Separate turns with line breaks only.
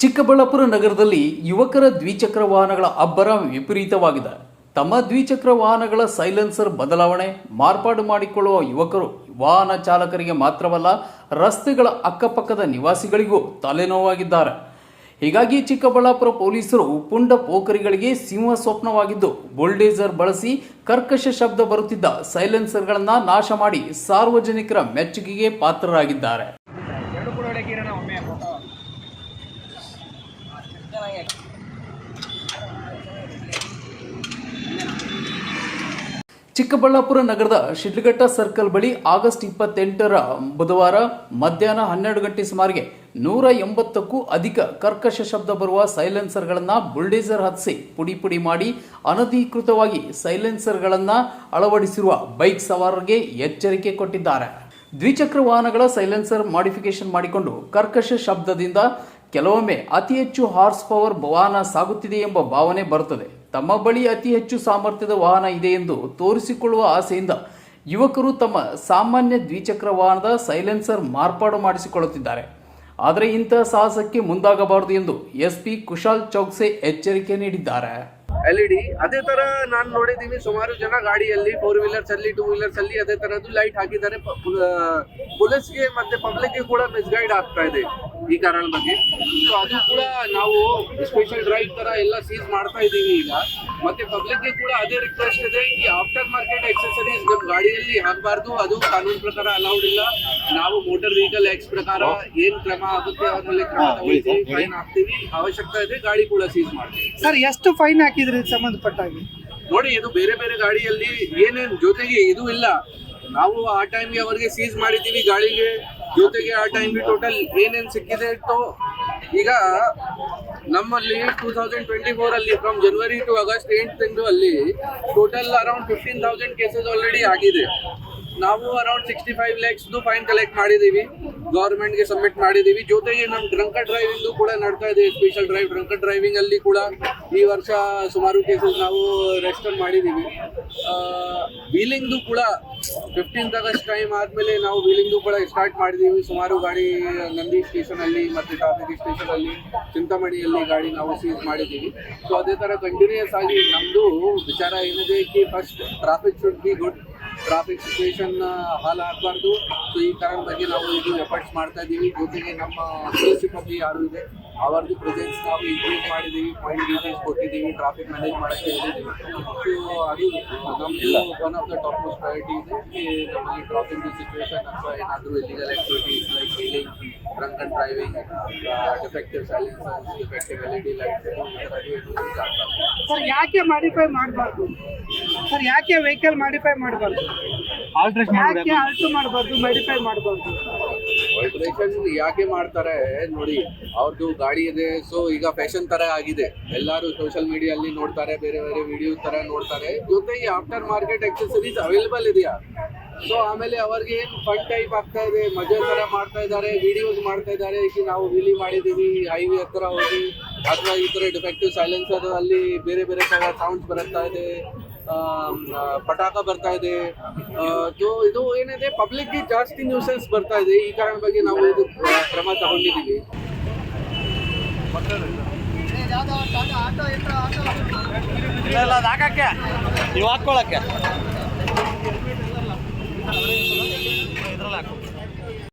ಚಿಕ್ಕಬಳ್ಳಾಪುರ ನಗರದಲ್ಲಿ ಯುವಕರ ದ್ವಿಚಕ್ರ ವಾಹನಗಳ ಅಬ್ಬರ ವಿಪರೀತವಾಗಿದೆ. ತಮ್ಮ ದ್ವಿಚಕ್ರ ವಾಹನಗಳ ಸೈಲೆನ್ಸರ್ ಬದಲಾವಣೆ ಮಾರ್ಪಾಡು ಮಾಡಿಕೊಳ್ಳುವ ಯುವಕರು ವಾಹನ ಚಾಲಕರಿಗೆ ಮಾತ್ರವಲ್ಲ, ರಸ್ತೆಗಳ ಅಕ್ಕಪಕ್ಕದ ನಿವಾಸಿಗಳಿಗೂ ತಲೆನೋವಾಗಿದ್ದಾರೆ. ಹೀಗಾಗಿ ಚಿಕ್ಕಬಳ್ಳಾಪುರ ಪೊಲೀಸರು ಪುಂಡ ಪೋಖರಿಗಳಿಗೆ ಸಿಂಹ ಸ್ವಪ್ನವಾಗಿದ್ದು, ಬುಲ್ಡೇಸರ್ ಬಳಸಿ ಕರ್ಕಶ ಶಬ್ದ ಬರುತ್ತಿದ್ದ ಸೈಲೆನ್ಸರ್ಗಳನ್ನು ನಾಶ ಮಾಡಿ ಸಾರ್ವಜನಿಕರ ಮೆಚ್ಚುಗೆಗೆ ಪಾತ್ರರಾಗಿದ್ದಾರೆ. ಚಿಕ್ಕಬಳ್ಳಾಪುರ ನಗರದ ಶಿಡ್ಲಘಟ್ಟ ಸರ್ಕಲ್ ಬಳಿ ಆಗಸ್ಟ್ ಇಪ್ಪತ್ತೆಂಟರ ಬುಧವಾರ ಮಧ್ಯಾಹ್ನ ಹನ್ನೆರಡು ಗಂಟೆ ಸುಮಾರಿಗೆ ನೂರ ಎಂಬತ್ತಕ್ಕೂ ಅಧಿಕ ಕರ್ಕಶ ಶಬ್ದ ಬರುವ ಸೈಲೆನ್ಸರ್ಗಳನ್ನು ಬುಲ್ಡೇಸರ್ ಹತ್ತಿಸಿ ಪುಡಿ ಪುಡಿ ಮಾಡಿ ಅನಧಿಕೃತವಾಗಿ ಸೈಲೆನ್ಸರ್ಗಳನ್ನು ಅಳವಡಿಸಿರುವ ಬೈಕ್ ಸವಾರರಿಗೆ ಎಚ್ಚರಿಕೆ ಕೊಟ್ಟಿದ್ದಾರೆ. ದ್ವಿಚಕ್ರ ವಾಹನಗಳ ಸೈಲೆನ್ಸರ್ ಮಾಡಿಫಿಕೇಶನ್ ಮಾಡಿಕೊಂಡು ಕರ್ಕಶ ಶಬ್ದದಿಂದ ಕೆಲವೊಮ್ಮೆ ಅತಿ ಹೆಚ್ಚು ಹಾರ್ಸ್ ಪವರ್ ವಾಹನ ಸಾಗುತ್ತಿದೆ ಎಂಬ ಭಾವನೆ ಬರುತ್ತದೆ. ತಮ್ಮ ಬಳಿ ಅತಿ ಹೆಚ್ಚು ಸಾಮರ್ಥ್ಯದ ವಾಹನ ಇದೆ ಎಂದು ತೋರಿಸಿಕೊಳ್ಳುವ ಆಸೆಯಿಂದ ಯುವಕರು ತಮ್ಮ ಸಾಮಾನ್ಯ ದ್ವಿಚಕ್ರ ವಾಹನದ ಸೈಲೆನ್ಸರ್ ಮಾರ್ಪಾಡು ಮಾಡಿಸಿಕೊಳ್ಳುತ್ತಿದ್ದಾರೆ. ಆದರೆ ಇಂತಹ ಸಾಹಸಕ್ಕೆ ಮುಂದಾಗಬಾರದು ಎಂದು ಎಸ್ಪಿ ಕುಶಾಲ್ ಚೌಕ್ಸೆ ಎಚ್ಚರಿಕೆ ನೀಡಿದ್ದಾರೆ.
ಎಲ್ ಇ ಡಿ ಅದೇ ತರ ನಾನು ನೋಡಿದೀನಿ, ಸುಮಾರು ಜನ ಗಾಡಿಯಲ್ಲಿ ಫೋರ್ ವೀಲರ್ಸ್ ಅಲ್ಲಿ ಟೂ ವೀಲರ್ಸ್ ಅಲ್ಲಿ ಅದೇ ತರದ್ದು ಲೈಟ್ ಹಾಕಿದ್ದಾರೆ. ಪೊಲೀಸ್ಗೆ ಮತ್ತೆ ಪಬ್ಲಿಕ್ಗೆ ಕೂಡ ಮಿಸ್ಗೈಡ್ ಆಗ್ತಾ ಇದೆ ಈ ಕಾರಣ ಬಗ್ಗೆ. ಸೊ ಅದು ಕೂಡ ನಾವು ಸ್ಪೆಷಲ್ ಡ್ರೈವ್ ತರ ಎಲ್ಲ ಸೀಸ್ ಮಾಡ್ತಾ ಇದೀವಿ ಈಗ. ಮತ್ತೆ ಪಬ್ಲಿಕ್ಗೆ ಕೂಡ ಅದೇ ರಿಕ್ವೆಸ್ಟ್ ಇದೆ. ಈ ಆಫ್ಟರ್ ಮಾರ್ಕೆಟ್ ಎಕ್ಸೆಸರೀಸ್ ನಮ್ಮ ಗಾಡಿಯಲ್ಲಿ ಹಾಕಬಾರ್ದು. ಅದು ಕಾನೂನು ಪ್ರಕಾರ ಅಲೌಡ್ ಇಲ್ಲ. ನಾವು ಮೋಟರ್ ವೆಹಿಕಲ್ ಆಕ್ಟ್ ಪ್ರಕಾರ ಏನ್ ಕ್ರಮ ಆಗುತ್ತೆ ಅದ್ರ ಮೇಲೆ ಕ್ರಮ ತಗೊಳ್ತೀವಿ ಫೈನ್ ಹಾಕ್ತೀವಿ. ಅವಶ್ಯಕತೆ ಇದೆ ಗಾಡಿ ಕೂಡ ಸೀಸ್ ಮಾಡ್ತೀವಿ.
ಸರ್ ಎಷ್ಟು ಫೈನ್ ಹಾಕಿದ್ರಿ ಸಂಬಂಧಪಟ್ಟಾಗಿ? ಸಂಬಂಧಪಟ್ಟ ಹಾಗೆ
ನೋಡಿ ಇದು ಬೇರೆ ಬೇರೆ ಗಾಡಿಯಲ್ಲಿ ಏನೇನ್ ಜೊತೆಗೆ ಇದು ಇಲ್ಲ. ನಾವು ಆ ಟೈಮ್ಗೆ ಅವರಿಗೆ ಸೀಸ್ ಮಾಡಿದ್ದೀವಿ ಗಾಡಿಗೆ. ಜೊತೆಗೆ ಆ ಟೈಮ್ಗೆ ಟೋಟಲ್ ಏನೇನ್ ಸಿಕ್ಕಿದೆ ಟೋ ಈಗ ನಮ್ಮಲ್ಲಿ ಟೂ ತೌಸಂಡ್ ಟ್ವೆಂಟಿ ಫೋರ್ ಅಲ್ಲಿ ಫ್ರಮ್ ಜನವರಿ ಟು ಆಗಸ್ಟ್ ಎಂಟು ತಿಂಗಳು ಅಲ್ಲಿ total around fifteen thousand cases already ಆಗಿದೆ. ನಾವು ಅರೌಂಡ್ ಸಿಕ್ಸ್ಟಿ ಫೈವ್ ಲ್ಯಾಕ್ಸ್ದು ಫೈನ್ ಕಲೆಕ್ಟ್ ಮಾಡಿದ್ದೀವಿ ಗೌರ್ಮೆಂಟ್ಗೆ ಸಬ್ಮಿಟ್ ಮಾಡಿದ್ದೀವಿ ಜೊತೆಗೆ ನಮ್ಮ ಡ್ರಂಕ ಡ್ರೈವಿಂಗ್ ಕೂಡ ನಡ್ತಾ ಇದೆ. ಸ್ಪೆಷಲ್ ಡ್ರೈವ್ ಡ್ರಂಕ ಡ್ರೈವಿಂಗ್ ಅಲ್ಲಿ ಕೂಡ ಈ ವರ್ಷ ಸುಮಾರು ಕೇಸಸ್ ನಾವು ರೆಜಿಸ್ಟರ್ ಮಾಡಿದ್ದೀವಿ ವೀಲಿಂಗ್ದು ಕೂಡ ಫಿಫ್ಟೀನ್ತ್ ಆಗಸ್ಟ್ ಟೈಮ್ ಆದಮೇಲೆ ನಾವು ವೀಲಿಂಗ್ದು ಕೂಡ ಸ್ಟಾರ್ಟ್ ಮಾಡಿದ್ದೀವಿ ಸುಮಾರು ಗಾಡಿ ನಂದಿ ಸ್ಟೇಷನ್ ಅಲ್ಲಿ ಮತ್ತೆ ಸ್ಟೇಷನಲ್ಲಿ ಸ್ಟೇಷನ್ ಅಲ್ಲಿ, ಚಿಂತಾಮಣಿಯಲ್ಲಿ ಗಾಡಿ ನಾವು ಸೀಸ್ ಮಾಡಿದ್ದೀವಿ ಸೊ ಅದೇ ಥರ ಕಂಟಿನ್ಯೂಸ್ ಆಗಿ ನಮ್ಮದು ವಿಚಾರ ಏನಿದೆ ಕಿ first traffic should be good traffic situation ಹಾಲ್ ಆಗಬಾರ್ದು. ಸೊ ಈ ಕಾರಣ ಬಗ್ಗೆ ನಾವು ಇದು ಎಫರ್ಟ್ಸ್ ಮಾಡ್ತಾ ಇದ್ದೀವಿ. ಜೊತೆಗೆ ನಮ್ಮ ಸಿಬ್ಬಂದಿ ಯಾರು ಇದೆ, ಅವರದ್ದು ಪ್ರೆಸೆನ್ಸ್ ನಾವು ಇನ್ಕ್ರೀಸ್ ಮಾಡಿದ್ದೀವಿ. ಪಾಯಿಂಟ್ ಡೀಟೇಲ್ಸ್ ಕೊಟ್ಟಿದ್ದೀವಿ. ಟ್ರಾಫಿಕ್ ಮ್ಯಾನೇಜ್ ಮಾಡೋಕ್ಕೆ ಹೇಳಿದ್ದೀವಿ. ಸೊ ಅದು ನಮ್ಮದು one of the top most priority ಇದೆ. ನಮಗೆ ಟ್ರಾಫಿಕ್ ಸಿಚುವೇಶನ್ ಅಥವಾ ಏನಾದರೂ illegal activities and driving defective silencers defective L E D lights
sir ಯಾಕೆ ಮಾಡಿಫೈ ಮಾಡಬಾರ್ದು? ಸರ್ ಯಾಕೆ ವೆಹಿಕಲ್ ಮಾಡಿಫೈ ಮಾಡಬಾರ್ದು? ಯಾಕೆ ಆಲ್ಟು ಮಾಡಬಾರ್ದು ಮಾಡಿಫೈ ಮಾಡಬಾರ್ದು?
ಆಲ್ಟ್ರೇಷನ್ ಯಾಕೆ ಮಾಡ್ತಾರೆ ನೋಡಿ ಅವ್ರದ್ದು ಗಾಡಿ ಇದೆ ಸೊ ಈಗ ಫ್ಯಾಷನ್ ತರ ಆಗಿದೆ. ಎಲ್ಲರೂ ಸೋಷಿಯಲ್ ಮೀಡಿಯಲ್ಲಿ ನೋಡ್ತಾರೆ ಬೇರೆ ಬೇರೆ ವಿಡಿಯೋ ತರ ನೋಡ್ತಾರೆ. ಜೊತೆಗೆ ಆಫ್ಟರ್ ಮಾರ್ಕೆಟ್ ಎಕ್ಸೆಸರೀಸ್ ಅವೈಲೇಬಲ್ ಇದೆಯಾ? ಸೊ ಆಮೇಲೆ ಅವ್ರಿಗೆ ಏನು ಫನ್ ಟೈಪ್ ಆಗ್ತಾ ಇದೆ, ಮಜಾ ತರ ಮಾಡ್ತಾ ಇದ್ದಾರೆ ವಿಡಿಯೋಸ್ ಮಾಡ್ತಾ ಇದ್ದಾರೆ ಈಗ ನಾವು ವಿಲಿ ಮಾಡಿದೀವಿ ಹೈವೇ ಹತ್ರ ಹೋಗಿ, ಅಥವಾ ಈ ಥರ ಡಿಫೆಕ್ಟಿವ್ ಸೈಲೆನ್ಸರ್ ಅಲ್ಲಿ ಬೇರೆ ಬೇರೆ ತರ ಸೌಂಡ್ಸ್ ಬರ್ತಾ ಇದೆ ಪಟಾಕ ಬರ್ತಾ ಇದೆ ಇದು ಏನಿದೆ ಪಬ್ಲಿಕ್ಗೆ ಜಾಸ್ತಿ ನ್ಯೂಸೆನ್ಸ್ ಬರ್ತಾ ಇದೆ, ಈ ಕಾರಣ ಬಗ್ಗೆ ನಾವು ಇದು ಕ್ರಮ ತಗೊಂಡಿದ್ದೀವಿ.
ಹಾಕಕ್ಕೆ ನೀವು ಹಾಕ್ಕೊಳಕ್ಕೆ. la